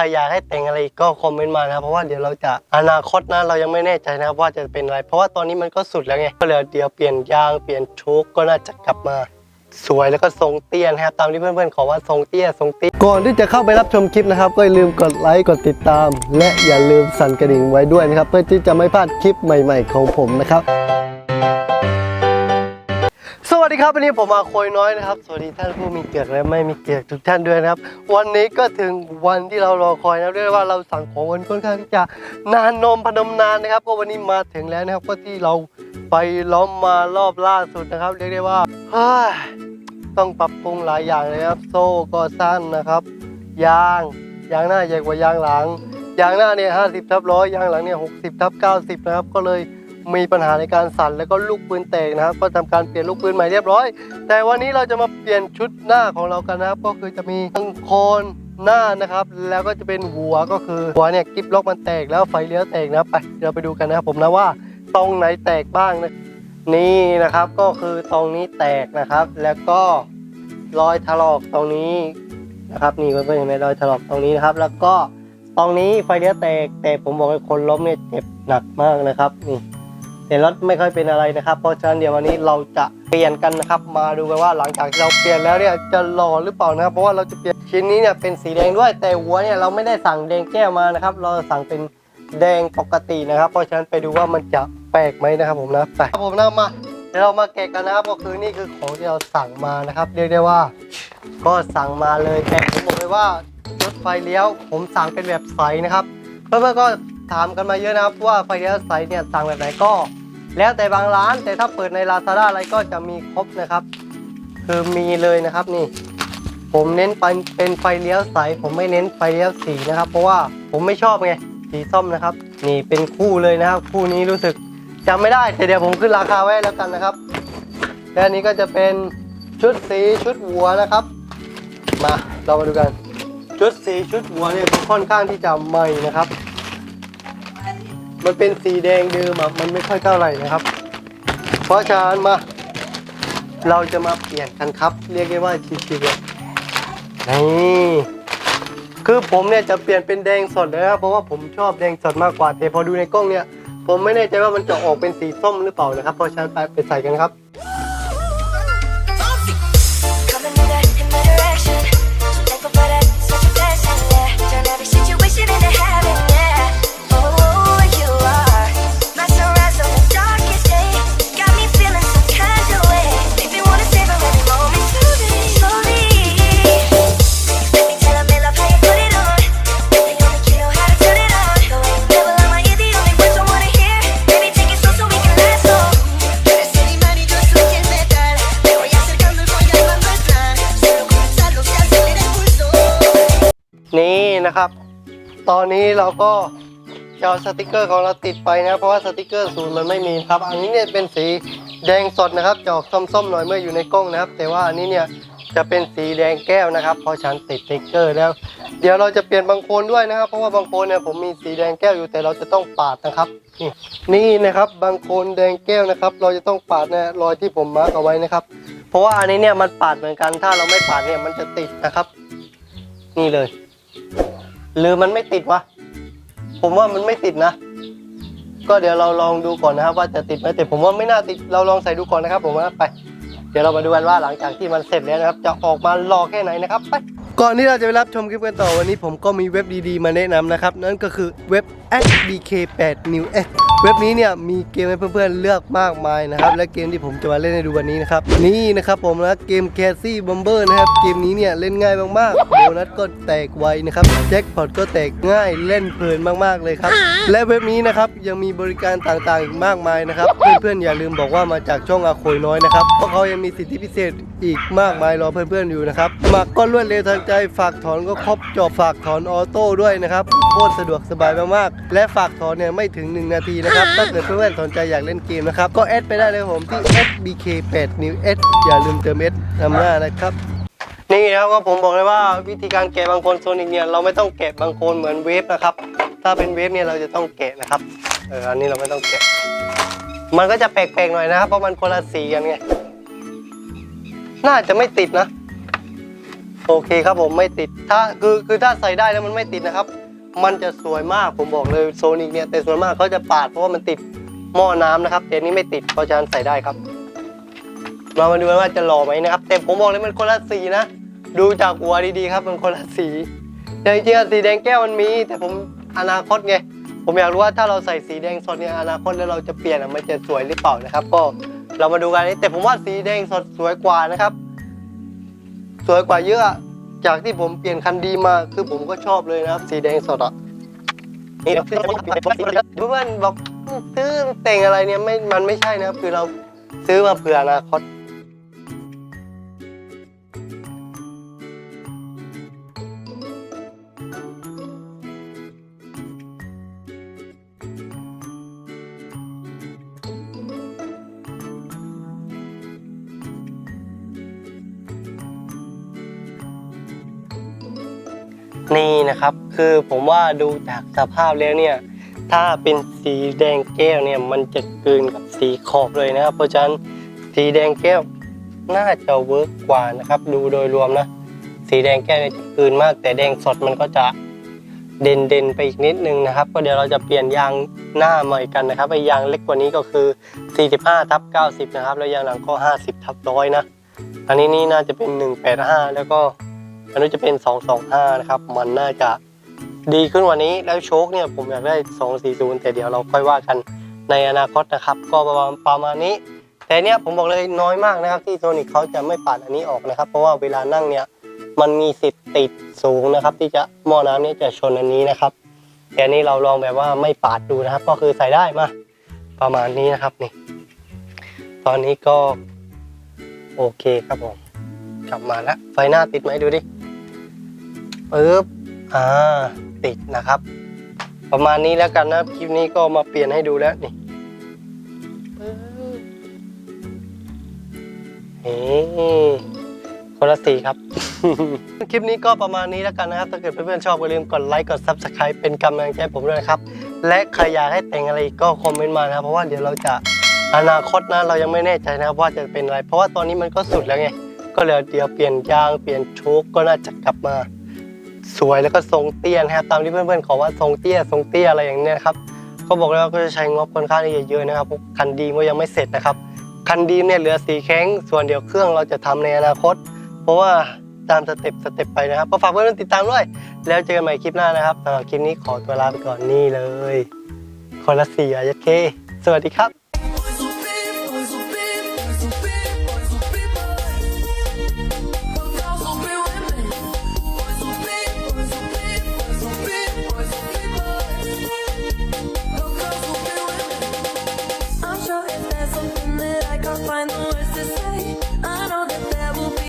ถ้าอยากให้แต่งอะไรก็คอมเมนต์มานะครับเพราะว่าเดี๋ยวเราจะอนาคตนะเรายังไม่แน่ใจนะครับว่าจะเป็นอะไร เพราะว่าตอนนี้มันก็สุดแล้วไงก็เลยเดี๋ยวเปลี่ยนยางเปลี่ยนโชคก็น่าจะกลับมา สวยแล้วก็ทรงเตี้ยนะครับตามที่เพื่อนๆขอว่าทรงเตี้ยทรงเตี้ยก่อนที่จะเข้าไปรับชมคลิปนะครับ ก็อย่าลืมกดไลค์กดติดตาม และอย่าลืมสั่นกระดิ่งไว้ด้วยนะครับเพื่อที่จะไม่พลาดคลิปใหม่ ๆ ของผมนะครับ ครับวันนี้ผมมาโคยน้อยนะครับ สวัสดีท่านผู้มีเกียรติและไม่มีเกียรติทุกท่านด้วยนะครับ วันนี้ก็ถึงวันที่เรารอคอยนะเรียกได้ว่าเราสั่งของกันค่อนข้างที่จะนานนมพนมนานนะครับ ก็วันนี้มาถึงแล้วนะครับก็ที่เราไปล้อมมารอบล่าสุดนะครับ เรียกได้ว่าเฮ้ยต้องปรับปรุงหลายอย่างเลยครับ โซ่ก็สั้นนะครับ ยางยางหน้าใหญ่กว่ายางหลัง ยางหน้าเนี่ย50ทับร้อยยางหลังเนี่ย60ทับ90นะครับก็เลย มีปัญหาในการสั่นแล้วก็ลูกปืนแตกนะครับ ก็ทำการเปลี่ยนลูกปืนใหม่เรียบร้อย แต่วันนี้เราจะมาเปลี่ยนชุดหน้าของเรากันนะครับ ก็คือจะมีทั้งโคนหน้านะครับ แล้วก็จะเป็นหัวก็คือหัวเนี่ยกิ๊บล็อกมันแตกแล้วไฟเลี้ยวแตกนะครับไปเราไปดูกันนะครับผมนะว่าตรงไหนแตกบ้างนะนี่นะครับก็คือตรงนี้แตกนะครับ แล้วก็รอยถลอกตรงนี้นะครับ นี่เพื่อนๆเห็นไหมรอยถลอกตรงนี้นะครับ แล้วก็ตรงนี้ไฟเลี้ยวแตกแต่ผมบอกให้คนล้มเนี่ยเจ็บหนักมากนะครับนี่ แต่รถไม่ค่อยเป็นอะไรนะครับ เพราะฉะนั้นเดี๋ยววันนี้เราจะเปลี่ยนกันนะครับ มาดูกันว่าหลังจากที่เราเปลี่ยนแล้วเนี่ยจะหล่อหรือเปล่านะครับ เพราะว่าเราจะเปลี่ยนชิ้นนี้เนี่ยเป็นสีแดงด้วย แต่หัวเนี่ยเราไม่ได้สั่งแดงแก้วมานะครับ เราสั่งเป็นแดงปกตินะครับ เพราะฉะนั้นไปดูว่ามันจะแปลกไหมนะครับผมนะไปครับผมนะมาเดี๋ยวเรามาแกะกันนะครับก็คือนี่คือของที่เราสั่งมานะครับ เรียกได้ว่า ก็สั่งมาเลยแต่ผมบอกเลยว่ารถไฟเลี้ยว ผมสั่งเป็นแบบใสนะครับเพื่อนๆก็ถามกันมาเยอะนะครับว่าไฟเลี้ยวใสเนี่ยสั่งแบบไหนก็ แล้วแต่บางร้านแต่ถ้าเปิดใน Lazada อะไรก็จะมีครบนะครับ คือมีเลยนะครับนี่ ผมเน้นเป็นเป็นไฟเลี้ยวใสผมไม่เน้นไฟเลี้ยวสีนะครับ เพราะว่าผมไม่ชอบไงสีส้มนะครับ นี่เป็นคู่เลยนะครับ คู่นี้รู้สึกจำไม่ได้แต่เดี๋ยวผมขึ้นราคาไว้แล้วกันนะครับและอันนี้ก็จะเป็นชุดสีชุดหัวนะครับ มาเรามาดูกัน ชุดสีชุดหัวเนี่ยค่อนข้างที่จะใหม่นะครับ มันเป็นสีแดงเดิมอะมันไม่ค่อยเท่าไหร่นะครับ เพราะฉะนั้นมา เราจะมาเปลี่ยนกันครับ เรียกได้ว่าชิวๆเลยนี่คือผมเนี่ยจะเปลี่ยนเป็นแดงสดเลยนะครับเพราะว่าผมชอบแดงสดมากกว่า แต่พอดูในกล้องเนี่ย ผมไม่แน่ใจว่ามันจะออกเป็นสีส้มหรือเปล่านะครับเพราะฉะนั้นไปไปใส่กันครับ นะครับ ตอนนี้เราก็จะเอาสติกเกอร์ของเราติดไปนะเพราะว่าสติกเกอร์ศูนย์มันไม่มีครับ อันนี้เนี่ยเป็นสีแดงสดนะครับจะออกส้มๆหน่อยเมื่ออยู่ในกล้องนะครับ แต่ว่าอันนี้เนี่ยจะเป็นสีแดงแก้วนะครับเพราะฉันติดสติกเกอร์แล้ว เดี๋ยวเราจะเปลี่ยนบางโคนด้วยนะครับ เพราะว่าบางโคนเนี่ยผมมีสีแดงแก้วอยู่แต่เราจะต้องปาดนะครับนี่นี่นะครับบางโคนแดงแก้วนะครับ เราจะต้องปาดนะรอยที่ผมมาร์กเอาไว้นะครับ เพราะว่าอันนี้เนี่ยมันปาดเหมือนกันถ้าเราไม่ปาดเนี่ยมันจะติดนะครับ นี่เลย หรือมันไม่ติดวะ ผมว่ามันไม่ติดนะ ก็เดี๋ยวเราลองดูก่อนนะครับ ว่าจะติดไหมแต่ผมว่าไม่น่าติดเราลองใส่ดูก่อนนะครับ ผมว่าไป เดี๋ยวเรามาดูกันว่าหลังจากที่มันเสร็จแล้วนะครับ จะออกมารอแค่ไหนนะครับไปก่อนที่เราจะไปรับชมคลิปกันต่อวันนี้ผมก็มีเว็บดีๆ มาแนะนำนะครับ นั่นก็คือเว็บ SBK8 New X เว็บนี้เนี่ยมีเกมให้เพื่อนๆเลือกมากมายนะครับ และเกมที่ผมจะมาเล่นให้ดูวันนี้นะครับ นี่นะครับผมนะเกม c a s i e Bomber นะครับเกมนี้เนี่ยเล่นง่ายมากๆโบนัสก็แตกไวนะครับแจ็คพอตก็แตกง่ายเล่นเพลินมากๆเลยครับ และเว็บนี้นะครับยังมีบริการต่างๆอีกมากมายนะครับ เพื่อนๆอย่าลืมบอกว่ามาจากช่องอาโคยน้อยนะครับเพราะเขายังมีสิทธิพิเศษอีกมากมายรอเพื่อนๆอยู่นะครับสมัครก็รวดเร็วทันใจฝากถอนก็ครบจบฝากถอนออโต้ด้วยนะครับโคตรสะดวกสบายมากๆและฝากถอนเนี่ยไม่ถึง 1 นาทีนะครับ ถ้าเกิดเพื่อนๆสนใจอยากเล่นเกมนะครับ ก็แอดไปได้เลยผมที่ SBK8 New S อย่าลืมเติม S นำหน้านะครับ นี่นะครับก็ผมบอกเลยว่าวิธีการแกะบางโคนโซนิกเนี่ยเราไม่ต้องแกะบางโคนเหมือนเวฟนะครับ ถ้าเป็นเวฟเนี่ยเราจะต้องแกะนะครับเอออันนี้เราไม่ต้องแกะ มันก็จะแปลกๆหน่อยนะครับเพราะมันคนละสีกันไงน่าจะไม่ติดนะ โอเคครับผมไม่ติดถ้าคือคือถ้าใส่ได้แล้วมันไม่ติดนะครับ มันจะสวยมากผมบอกเลยโซนิกเนี่ยแต่ส่วนมากเขาจะปาดเพราะว่ามันติดหม้อน้ำนะครับแต่นนี้ไม่ติดเพราะฉะนั้นใส่ได้ครับ มามาดูกันว่าจะหล่อไหมนะครับแต่ผมบอกเลยมันคนละสีนะ ดูจากหัวดีๆครับ มันคนละสีแต่จริงๆสีแดงแก้วมันมี แต่ผมอนาคตไงผมอยากรู้ว่าถ้าเราใส่สีแดงสดเนี่ยอนาคตแล้วเราจะเปลี่ยนมันจะสวยหรือเปล่านะครับ ก็เรามาดูกันนี้แต่ผมว่าสีแดงสดสวยกว่านะครับ สวยกว่าเยอะ จากที่ผมเปลี่ยนคันดีมาคือผมก็ชอบเลยนะครับ สีแดงสดอะนี่เพื่อนบอกซื้อแต่งอะไรเนี่ยไม่มันไม่ใช่นะครับคือเราซื้อมาเผื่ออนาคต นี่นะครับ คือผมว่าดูจากสภาพแล้วเนี่ย ถ้าเป็นสีแดงแก้วเนี่ยมันจะกลืนกับสีขอบเลยนะครับ เพราะฉะนั้นสีแดงแก้วน่าจะเวิร์กกว่านะครับ ดูโดยรวมนะ สีแดงแก้วเนี่ยจะกลืนมาก แต่แดงสดมันก็จะเด่นเด่นๆไปอีกนิดนึงนะครับ ก็เดี๋ยวเราจะเปลี่ยนยางหน้าใหม่กันนะครับไอ้ยางเล็กกว่านี้ก็คือ 45ทับ90 นะครับ แล้วยางหลังก็ 50ทับร้อยนะ อันนี้นี่น่าจะเป็น 185 แล้วก็ อันนี้จะเป็น 225 นะครับ มันน่าจะดีขึ้นว่านี้แล้วโชคเนี่ยผมอยากได้ 240 แต่เดี๋ยวเราค่อยว่ากันในอนาคตนะครับ ก็ประมาณประมาณนี้ แต่เนี้ยผมบอกเลยน้อยมากนะครับ ที่โซนิกเขาจะไม่ปาดอันนี้ออกนะครับ เพราะว่าเวลานั่งเนี่ยมันมีสิทธิ์ติดสูงนะครับ ที่จะหม้อน้ำเนี่ยจะชนอันนี้นะครับแต่อันนี้เราลองแบบว่าไม่ปาดดูนะครับ ก็คือใส่ได้มาประมาณนี้นะครับนี่ ตอนนี้ก็โอเคครับผมกลับมาแล้วไฟหน้าติดไหมดูดิ ปึ๊บอ่าติดนะครับ ประมาณนี้แล้วกันนะคลิปนี้ก็มาเปลี่ยนให้ดูแล้วนี่นี่คนละสีครับ คลิปนี้ก็ประมาณนี้แล้วกันนะครับ ถ้าเกิดเพื่อนๆชอบอย่าลืมกดไลค์ กด Subscribe เป็นกำลังใจผมด้วยนะครับ และใครอยากให้แต่งอะไรก็คอมเมนต์มานะครับ เพราะว่าเดี๋ยวเราจะอนาคตนะเรายังไม่แน่ใจนะครับว่าจะเป็นอะไร เพราะว่าตอนนี้มันก็สุดแล้วไง ก็เลยเดี๋ยวเปลี่ยนยางเปลี่ยนโชคก็น่าจะกลับมา สวยแล้วก็ทรงเตี้ยนะครับตามที่เพื่อนๆขอว่าทรงเตี้ยทรงเตี้ยอะไรอย่างเนี้ยครับก็บอกแล้วว่าก็จะใช้งบค่อนข้างที่จะเยอะนะครับพราะคันดีมก็ยังไม่เสร็จนะครับคันดีมเนี่ยเหลือสีแข็งส่วนเดี๋ยวเครื่องเราจะทำในอนาคต เพราะว่าตามสเต็ปสเต็ปไปนะครับ ก็ฝากเพื่อนๆติดตามด้วย แล้วเจอกันใหม่คลิปหน้านะครับสำหรับคลิปนี้ขอตัวลาไปก่อนนี่เลยคนละสี่อะยัดเค สวัสดีครับ